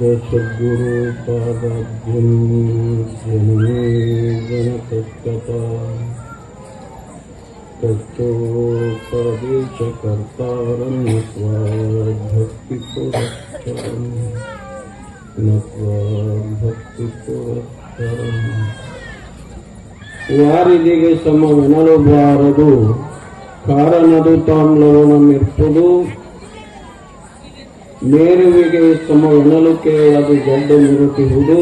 सद्गुरु पादाभ्यं जननी गणतत्कथा तत्तोपदेश कर्तारं नत्वा भक्तिपुरस्करम् नत्वा भक्तिपुरस्करम् ವಾರಿದಿಗೆ ಸಮವೆನಲಬಾರದು ಕಾರಣದು ತಾಮ್ಲವನಮಿರ್ಪುದು ಮೇರುವಿಗೆ ಸಮವೆನಲುಕೆ ಅದು ಗಡ್ಡೆ ಮಿರುತಿಹುದು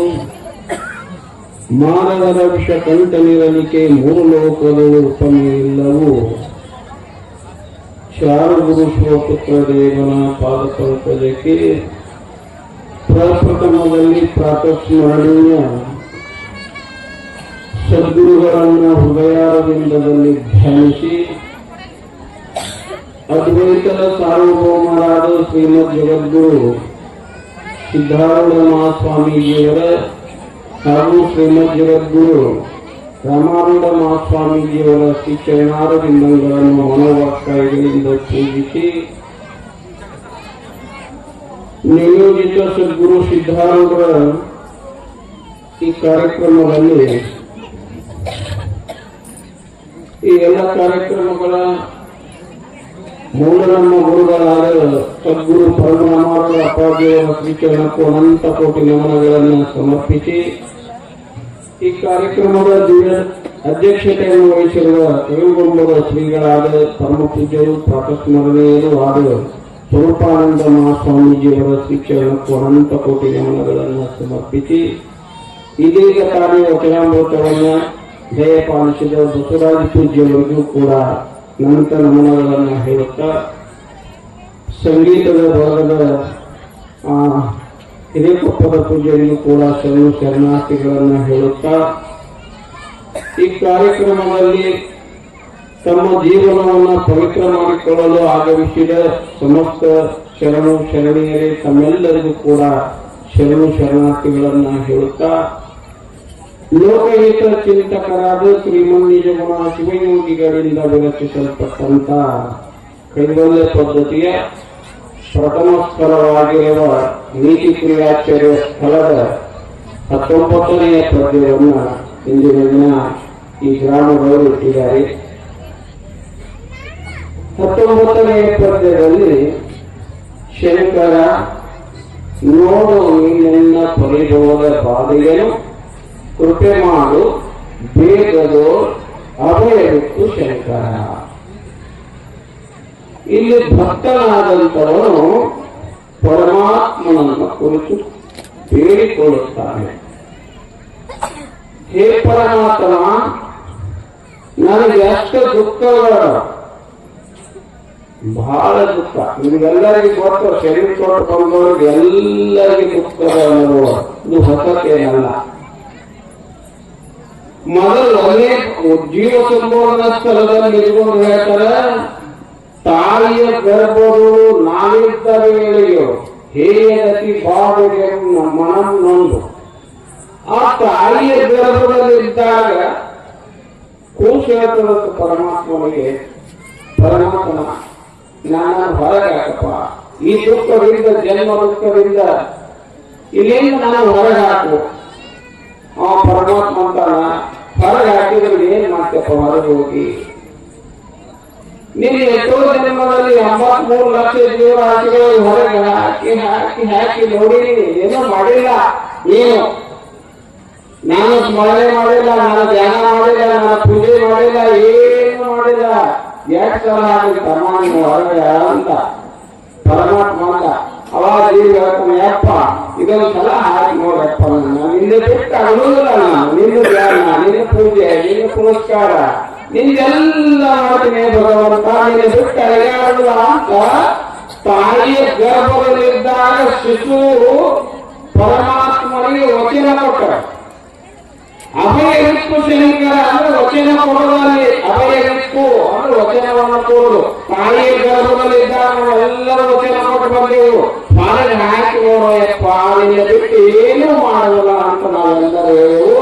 ಮಾನವರ ವಿಷ ಕಂಠನಿರಲಿಕೆ ಮೂರು ಲೋಕಗಳು ಉಪಮೆಯಿಲ್ಲವು ಚಾರು ಗುರು ಶಿವಪುತ್ರ ದೇವನ ಪಾದಪಂಕಜಕ್ಕೆ ಪ್ರಪ್ರಥಮದಲ್ಲಿ ಪ್ರಾತಸ್ಮರಣೀಯ ಸದ್ಗುರುಗಳನ್ನು ಹೃದಯಾರವಿಂದದಲ್ಲಿ ಧ್ಯಾನಿಸಿ ಅದ್ವೈತದ ಸಾರ್ವಭೌಮರಾದ ಶ್ರೀಮದ್ ಜಗದ್ಗುರು ಸಿದ್ಧಾರೂಢ ಮಹಾಸ್ವಾಮೀಜಿಯವರ ಹಾಗೂ ಶ್ರೀಮದ್ ಜಗದ್ಗುರು ರಾಮಾರೂಢ ಮಹಾಸ್ವಾಮೀಜಿಯವರ ಶ್ರೀ ಚರಣಾರವಿಂದಗಳನ್ನು ಮನೋವಾಕ್ಕಾಯಿಗಳಿಂದ ಪೂಜಿಸಿ ನಿಯೋಜಿತ ಸದ್ಗುರು ಸಿದ್ಧಾರೂಢರ ಈ ಕಾರ್ಯಕ್ರಮದಲ್ಲಿ ಈ ಎಲ್ಲ ಕಾರ್ಯಕ್ರಮಗಳ ಮೂಲ ನಮ್ಮ ಗುರುಗಳಾದ ಸದ್ಗುರು ಪರಮನಾಮಾರ್ಗ ಅಪ್ಪಾಜಿಯವರ ಶ್ರೀಚರಣಕ್ಕೂ ಅನಂತ ಕೋಟಿ ನಮನಗಳನ್ನು ಸಮರ್ಪಿಸಿ ಈ ಕಾರ್ಯಕ್ರಮದ ದಿನ ಅಧ್ಯಕ್ಷತೆಯನ್ನು ವಹಿಸಿರುವ ತಿರುಗುಂಬದ ಶ್ರೀಗಳಾದ ಪರಮ ಪೂಜ್ಯರು ಪ್ರಾತಸ್ಮರಣೀಯರು ಆದ ಸ್ವರೂಪಾನಂದ ಮಹಾಸ್ವಾಮೀಜಿಯವರ ಶಿಕ್ಷಣಕ್ಕೂ ಅನಂತ ಕೋಟಿ ನಮನಗಳನ್ನು ಸಮರ್ಪಿಸಿ ಇದೀಗ ತಾನೇ ವಚನಾಮೃತವನ್ನು ದಯಪಾಲಿಸಿದ ಬಸವರಾಜ ಪೂಜ್ಯವರಿಗೂ ಕೂಡ ನಂತರ ನಮನಗಳನ್ನು ಹೇಳುತ್ತಾ ಸಂಗೀತದ ಭಾಗದ ಆ, ಹಿರೇಕೊಪ್ಪದ ಪೂಜೆಯನ್ನು ಕೂಡ ಶರಣು ಶರಣಾರ್ಥಿಗಳನ್ನು ಹೇಳುತ್ತಾ ಈ ಕಾರ್ಯಕ್ರಮದಲ್ಲಿ ತಮ್ಮ ಜೀವನವನ್ನು ಪವಿತ್ರ ಮಾಡಿಕೊಳ್ಳಲು ಆಗಮಿಸಿದ ಸಮಸ್ತ ಶರಣು ಶರಣೀಯರೇ ತಮ್ಮೆಲ್ಲರಿಗೂ ಕೂಡ ಶರಣು ಶರಣಾರ್ಥಿಗಳನ್ನ ಹೇಳುತ್ತಾ ಲೋಕಹಿತ ಚಿಂತಕರಾದ ಶ್ರೀಮಂದಿಜಮನ ಶಿವಯೋಗಿಗಳಿಂದ ವಿರಚಿಸಲ್ಪಟ್ಟಂತ ಕೈವಲ್ಯ ಪದ್ಧತಿಯ ಪ್ರಥಮ ಸ್ಥಳವಾಗಿರುವ ನೀತಿ ಕ್ರಿಯಾಚಾರ್ಯ ಸ್ಥಳದ ಹತ್ತೊಂಬತ್ತನೆಯ ಪದ್ಯವನ್ನು ಇಂದಿನ ದಿನ ಈ ಗ್ರಾಮದವರು ಇಟ್ಟಿದ್ದಾರೆ. ಹತ್ತೊಂಬತ್ತನೆಯ ಪದ್ಯದಲ್ಲಿ ಶಂಕರ, ನೋಡು ನೀನೆನ್ನ ಪರಿಭವದ ಬಾಧೆಯನ್ನು ಕೃಪೆ ಮಾಡು ಬೇಗದು ಅಭಯವಿತ್ತು ಶಂಕರ. ಇಲ್ಲಿ ಭಕ್ತನಾದಂಥವನು ಪರಮಾತ್ಮನನ್ನು ಕುರಿತು ಬೇಡಿಕೊಳ್ಳುತ್ತಾನೆ ಹೇ ಪರಮಾತ್ಮ, ನನಗೆ ಅಷ್ಟು ದುಃಖಗಳು. ಬಹಳ ದುಃಖ. ನಿಮಗೆಲ್ಲರಿಗೂ ಗೊತ್ತು ಶರೀರ ಕೊಟ್ಟು ಬಂದವರಿಗೆ ಎಲ್ಲರಿಗೂ ಇದು ಹೊಸತೇನಲ್ಲ. ಮೊದಲು ಅವನೇ ಜೀವ ಸಂಪೂರ್ಣ ಸ್ಥಳದಲ್ಲಿ ನಿಲ್ಕೊಂಡು ಹೇಳ್ತಾರೆ, ತಾಯಿಯ ಗರ್ಭಗಳು ನಾವಿದ್ದ ವೇಳೆಯು ಹೇಯಗತಿ ಬಾಡುಗೆ ಮನ ನೊಂದು. ಆ ತಾಯಿಯ ಗರ್ಭದಲ್ಲಿದ್ದಾಗ ಇದ್ದಾಗ ಹೇಳ್ತದ ಪರಮಾತ್ಮನಿಗೆ ಪರಮಾತ್ಮ ನಾನು ಹೊರಗೆ ಹಾಕಪ್ಪ ಈ ದುಃಖದಿಂದ ಜನ್ಮ ದುಃಖದಿಂದ ಇಲ್ಲಿಂದ ನಾನು ಹೊರಗೆ ಹಾಕು ಆ ಪರಮಾತ್ಮ ಅಂತಾನ ಹೊರಗೆ ಹಾಕಿದ್ರೆ ಏನ್ ಮಾಡ್ತಪ್ಪ ಹೊರಗೆ ಹೋಗಿ? ನೀನು ಎಷ್ಟೋ ಜನ್ಮದಲ್ಲಿ ಎಂಬತ್ಮೂರು ಲಕ್ಷ ಜೀವರಾಶಿಗಳು ಹೊರಗೆ ಹಾಕಿ ಹಾಕಿ ಹಾಕಿ ನೋಡಿ ಏನೂ ಮಾಡಿಲ್ಲ ನೀನು. ನಾನು ಸ್ಮರಣೆ ಮಾಡಿಲ್ಲ, ನಾನು ಧ್ಯಾನ ಮಾಡಿಲ್ಲ, ನಾನು ಪೂಜೆ ಮಾಡಿಲ್ಲ, ಏನು ಮಾಡಿಲ್ಲ. ಎಷ್ಟು ಸಲ ಪರಮಾತ್ಮ ಹೊರಗೆ ಅಂತ. ಪರಮಾತ್ಮ ಅಂತ ಅವಾಗ ನೀವು ಹೇಳ್ತಾನೆ ಯಪ್ಪ ಇದೊಂದು ಸಲ ಹಾಕಿ ನೋಡಪ್ಪ ನನ್ನ ನಿನ್ನೆ ಬಿಟ್ಟು ಅನುವುದಿಲ್ಲ ನಾನು. ನಿನ್ನ ಧ್ಯಾನ ನಿನ್ನ ಪೂಜೆ ನಿನ್ನ ಪುನಸ್ಕಾರ. ನಿನ್ನೆಲ್ಲ ಮಾಡ್ತೀನಿ ಭಗವಂತ, ನಿನ್ನ ಬಿಟ್ಟು ಅಲೆಯಾಡುವ ಅಂತ ತಾಯಿಯ ಗರ್ಭದಲ್ಲಿದ್ದಾಗ ಶಿಶು ಪರಮಾತ್ಮನಿಗೆ ವಚನ ಕೊಟ್ಟ ಅಭಯ ರಿಕ್ಕು ಶಂಕರ ಅಂದ್ರೆ ವಚನ ಕೊಡೋದಲ್ಲಿ ಅಭಯ ರಿಕ್ಕು ಅಂದ್ರೆ ವಚನವನ್ನು ಕೊಡೋದು ತಾಯಿಯ ಗರ್ಭದಲ್ಲಿದ್ದಾಗ ನಾವು ಎಲ್ಲರೂ ವಚನ ಕೊಟ್ಟು ಬಂದೆವು ಹೊರಗೆ ಹಾಕಿ ನೋಡೋಯಪ್ಪ ನಿನ್ನ ಬಿಟ್ಟು ಏನೂ ಮಾಡೋಲ್ಲ ಅಂತ ನಾವೆಲ್ಲರೂ ಹೇಳುವು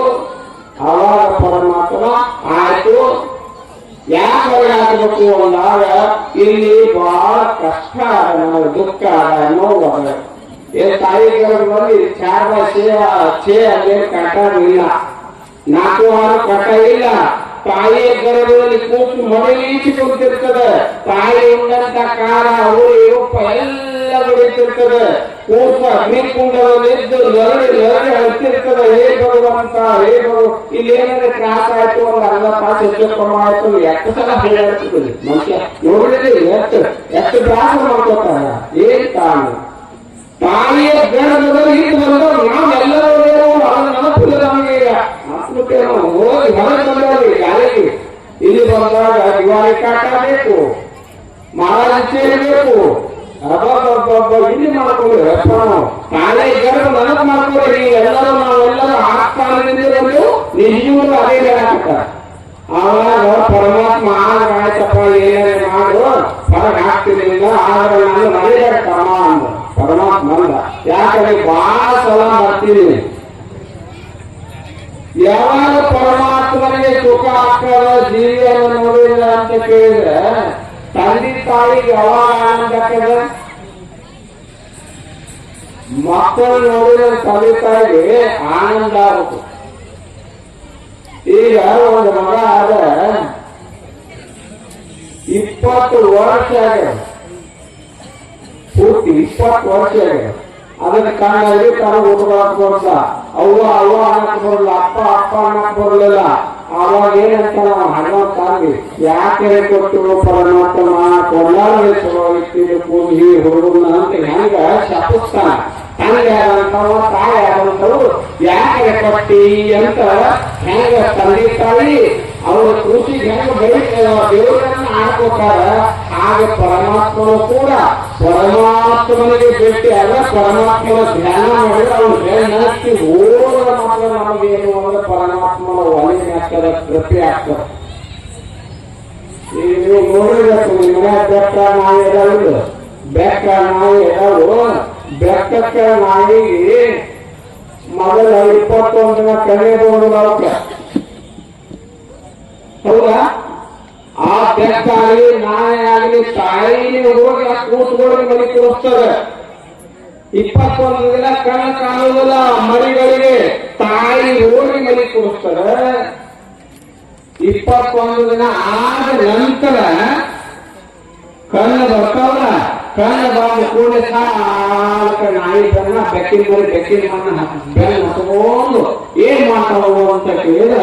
ಅವಾಗ ಪರಮಾತ್ಮ ಆಯ್ತು ಯಾಕೆ ಹೊರಗೆ ಹಾಕಬೇಕು ಅಂದಾಗ ಇಲ್ಲಿ ಬಹಳ ಕಷ್ಟ ಅದ ನನಗೆ ದುಃಖ ಅದ ನೋವು ಅದ ಏ ತಾಯಿ ಗರ್ಭದಲ್ಲಿ ಚಾರ ಸೇವ ಚೇ ಅದೇ ಕಟ ಇಲ್ಲ ನಾಲ್ಕು ವಾರ ಕೊಟ್ಟ ಇಲ್ಲ. ತಾಯಿಯ ಗರ್ಭದಲ್ಲಿ ಕೂತು ಮಡಿಲೀಚಿ ಕುಂತಿರ್ತದೆ ತಾಯಿ ಉಂಡಂತ ಕಾಲ ಉರಿ ಉಪ್ಪ ಎಲ್ಲ ಬಿಡುತ್ತಿರ್ತದೆ ಕೂತು ಅಗ್ನಿಕುಂಡದಲ್ಲಿ ಇದ್ದು ಲರಡಿ ಲರಡಿ ಹತ್ತಿರ್ತದೆ ಹೇ ಭಗವಂತ, ಹೇ ಭಗವ, ಇಲ್ಲಿ ಏನಾದ್ರೆ ಕ್ರಾಸ್ ಆಯ್ತು ಒಂದು ಅರ್ಧ ತಾಸು ಹೆಚ್ಚು ಕ್ರಮ ಆಯ್ತು. ಎಷ್ಟು ಸಲ ಹೇಳಿ ಮನುಷ್ಯ ನೋಡಿದ್ರೆ ಎಷ್ಟು? ಎಷ್ಟು ತ್ರಾಸ ಮಾಡ್ಕೋತಾರ ಏನ್ ಕಾರಣ ತಾಯಿಯ ಗರ್ಭದಲ್ಲಿ ಇದ್ದು ಬಂದವರು ನಾವೆಲ್ಲರೂ ಅದನ್ನ ನೆನಪಿಲ್ಲ ನಮಗೆ ಈಗ ಮಕ್ಕಳು ಹೋಗಿ ಹೊರಗೆ ಬಂದವ್ರಿ ಗಾಳಿಗೆ ಇಲ್ಲಿ ಬಂದಾಗ ದಿವಾಳಿ ಇಲ್ಲಿ ತಾನೇ ಇದ್ದಾರೆ ಎಲ್ಲರೂ ನಾವೆಲ್ಲರೂ ಆಸ್ಥಾನದಿಂದ ಬಂದು ನಿಜವೂ ಅದೇ ಆವಾಗ ಪರಮಾತ್ಮ ಆಗಾಯ್ತಪ್ಪ ಏನೇ ಮಾಡು ಹೊರಗೆ ಹಾಕ್ತಿರ್ಲಿಲ್ಲ ಆದ್ರೆ ನಾನು ನಡೆಯ ಕ್ರಮ ಅಂದ ಪರಮಾತ್ಮ ಅಂದ ಯಾಕಂದ್ರೆ ಬಹಳ ಸಲ ಬರ್ತೀನಿ ಯಾವಾಗ ಪರಮಾತ್ಮನಿಗೆ ಸುಖ ಆಗ್ತದ ಜೀವಿಯನ್ನು ನೋಡಿಲ್ಲ ಅಂತ ಕೇಳಿದ್ರೆ, ತಂದೆ ತಾಯಿಗೆ ಯಾವಾಗ ಆನಂದ ಮಕ್ಕಳು ನೋಡಿದ್ರೆ ತಂದೆ ತಾಯಿಗೆ ಆನಂದ ಆಗುತ್ತೆ. ಈಗ ಒಂದು ಮಗ ಆದ ಇಪ್ಪತ್ತು ವರ್ಷ ಆಗ್ಯದ ಪೂರ್ತಿ ಇಪ್ಪತ್ತು ವರ್ಷ ಆಗ್ಯದ ಅದನ್ನ ಕಣ್ಣಲ್ಲಿ ಕಣ್ಣು ಊಟ ಬರಲ್ಲ ಅವ್ವ ಅವ್ವ ಅನ್ನಕ್ ಬರಲ್ಲ, ಅಪ್ಪ ಅಪ್ಪ ಅನ್ನಕ್ ಬರಲಿಲ್ಲ. ಅವಾಗ ಏನಂತ ನಾವು ಹನುಮಂತ ಯಾಕೆ ಕೊಟ್ಟು ಪರಮಾತ್ಮ ಕೊಂಡಾಡಲು ಚಲೋ ಪೂಜಿ ಹುಡುಗನ ಅಂತ ಹೆಂಗ ಶಪಿಸ್ತಾನ. ತಂದೆ ಆದಂತವ ತಾಯಿ ಯಾಕೆ ಕೊಟ್ಟಿ ಅಂತ ಹೆಂಗ ತಂದೆ ಅವರ ಕೃಷಿ ಬೆಳೀತಾರ ದೇವರನ್ನ ಆಡ್ಕೋತಾರ ಹಾಗೆ ಪರಮಾತ್ಮನು ಕೂಡ ಪರಮಾತ್ಮನಿಗೆ ಭೇಟಿ ಅಲ್ಲ ಪರಮಾತ್ಮನ ಧ್ಯಾನ ಮಾಡಿದ್ರೆ ಅವ್ರು ಹೇಳಿ ಹೋದ ಮಾತ್ರ ನಮಗೇನು ಆಗ್ತದ ಕೃಪೆ ಆಗ್ತದ ಈಗ ನೀವು ನೋಡಿರ್ಬೇಕು ನಿಮ್ಮ ಬೆಕ್ಕ ನಾಯಿ ಬೆಕ್ಕ ನಾಯಿ ಬೆಕ್ಕಕ್ಕ ನಾಯಿಗೆ ಮೊದಲ ಇಪ್ಪತ್ತೊಂದು ದಿನ ಕಣ್ಣೆ ಅವಕ್ಕೆ ಹೌದಾ? ಆ ಬೆಕ್ಕಾಗಲಿ ನಾಯಿ ಆಗಲಿ, ತಾಯಿ ಹೋಗಿ ಆ ಕೂತ್ಕೊಳ್ಳಿ ಮನೆ ತೋರಿಸ್ತದೆ. ಇಪ್ಪತ್ತೊಂದು ದಿನ ಕಣ ಕಾಣುವುದಿಲ್ಲ, ಮರಿಗಳಿಗೆ ತಾಯಿ ಹೋಗಿ ಮನೆ ಕೊಡಿಸ್ತಾರೆ ಇಪ್ಪತ್ತೊಂದು ದಿನ ಆದ ನಂತರ ಕಣ್ಣು ಬರ್ತಾವಲ್ಲ ಕಣ್ಣು ಬಂದು ಕೂಡಲೇ ಸಾಕ ನಾಯಿ ಬಣ್ಣ ಬೆಕ್ಕಿನ ಮೇಲೆ ಬೆಕ್ಕಿನ ಮಣ್ಣ ಹತ್ಕೊಂಡು ಏನ್ ಮಾಡ್ತಾವ ಅಂತ ಕೇಳಿದ್ರ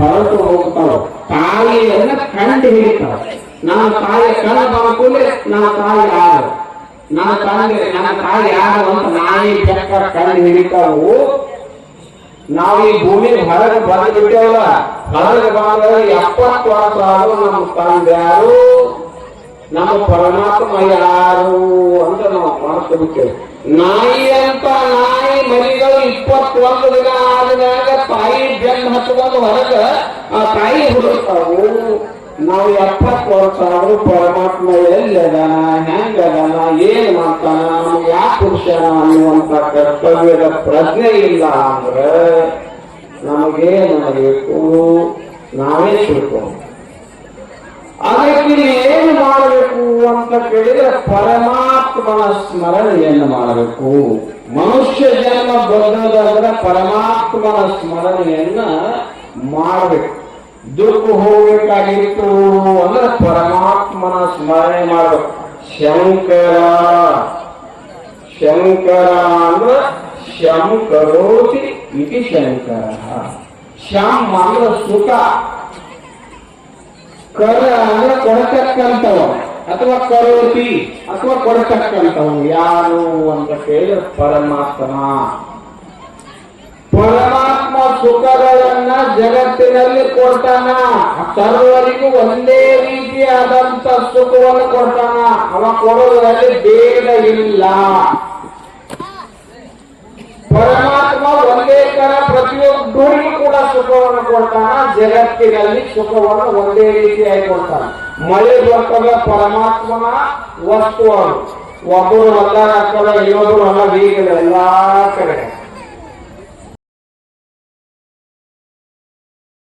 ಹೊರಟು ಹೋಗ್ತಾವ ತಾಯಿಯನ್ನ ಕಂಡು ಹಿಡಿತಾವ ನನ್ನ ತಾಯಿ ಕಣ್ಣು ಬಂದ ಕೂಡಲೇ ನನ್ನ ತಾಯಿ ಯಾರು ನನ್ನ ತಂದೆ, ನನ್ನ ತಾಯಿ ಯಾರು ಅಂತ ನಾಯಿ ಬೆಕ್ಕ ಕಂಡು ಹಿಡಿತಾವು. ನಾವು ಈ ಭೂಮಿ ಹೊರಗೆ ಬಂದು ಬಿಟ್ಟೇವಲ್ಲ ಹೊರಗೆ ಬಂದ ಎಪ್ಪತ್ತು ವರ್ಷ ಆದ್ರೂ ನಮ್ಮ ತಂದ್ಯಾರು ನಮ್ಮ ಪರಮಾತ್ಮ ಯಾರು ಅಂತ ನಾವು ಬಿಟ್ಟೇವೆ ನಾಯಿ ಅಂತ ನಾಯಿ ಮರಿಗಳು ಇಪ್ಪತ್ತು ವರ್ಷ ದಿನ ಆದಾಗ ತಾಯಿ ಬೆನ್ನು ಹತ್ಕೊಂಡು ಹೊರಗೆ ಆ ತಾಯಿ ಹುಡುಕ್ತಾವು ನಾವು ಎಪ್ಪತ್ತು ವರ್ಷ ಆದ್ರೂ ಪರಮಾತ್ಮ ಎಲ್ಲದನ ಹೆಂಗದನ ಏನ್ ಮಾಡ್ತಾನ ನಮ್ಗೆ ಯಾಕೆ ಪುರುಷನ ಅನ್ನುವಂತ ಕರ್ತವ್ಯದ ಪ್ರಜ್ಞೆ ಇಲ್ಲ ಅಂದ್ರೆ ನಮಗೇನು ಮಾಡಬೇಕು? ನಾವೇ ತಿಳ್ಕೊಂಡು ಅದಕ್ಕೆ ಏನು ಮಾಡಬೇಕು ಅಂತ ಕೇಳಿದ್ರೆ ಪರಮಾತ್ಮನ ಸ್ಮರಣೆಯನ್ನು ಮಾಡಬೇಕು. ಮನುಷ್ಯ ಜನ್ಮ ಬಂದದಾದ್ರೆ ಪರಮಾತ್ಮನ ಸ್ಮರಣೆಯನ್ನ ಮಾಡಬೇಕು. ದುಃಖ ಹೋಗ್ಬೇಕಾಗಿತ್ತು ಅಂದ್ರೆ ಪರಮಾತ್ಮನ ಸ್ಮರಣೆ ಮಾಡಬೇಕು ಶಂಕರ ಶಂಕರ ಅಂದ್ರೆ ಶಂ ಕರೋತಿ ಇತಿ ಶಂಕರ ಶಂ ಅಂದ್ರೆ ಸುಖ ಕರ ಅಂದ್ರೆ ಕೊಡತಕ್ಕಂಥವ ಅಥವಾ ಕರೋತಿ ಅಥವಾ ಕೊಡತಕ್ಕಂಥವು ಯಾರು ಅಂತ ಕೇಳಿದ್ರೆ ಪರಮಾತ್ಮ ಪರಮಾತ್ಮ ಸುಖಗಳನ್ನ ಜಗತ್ತಿನಲ್ಲಿ ಕೊಡ್ತಾನ ಸರ್ವರಿಗೂ ಒಂದೇ ರೀತಿಯಾದಂತ ಸುಖವನ್ನು ಕೊಡ್ತಾನ ಅವ ಕೊಡೋದ್ರಲ್ಲಿ ಭೇದ ಇಲ್ಲ. ಪರಮಾತ್ಮ ಒಂದೇ ತರ ಪ್ರತಿಯೊಬ್ಬರಿಗೂ ಕೂಡ ಸುಖವನ್ನು ಕೊಡ್ತಾನ ಜಗತ್ತಿನಲ್ಲಿ ಸುಖವನ್ನು ಒಂದೇ ರೀತಿಯಾಗಿ ಕೊಡ್ತಾನ ಮಳೆ ಬರ್ತದ ಪರಮಾತ್ಮನ ವಸ್ತು ಅದು. ಒಬ್ಬರು ಹೊಲ ಹಾಕಲ್ಲ ಇನ್ನೊಬ್ರು ಹೊಲ ಬೀಗಲ್ಲ ಎಲ್ಲಾ ಕಡೆ.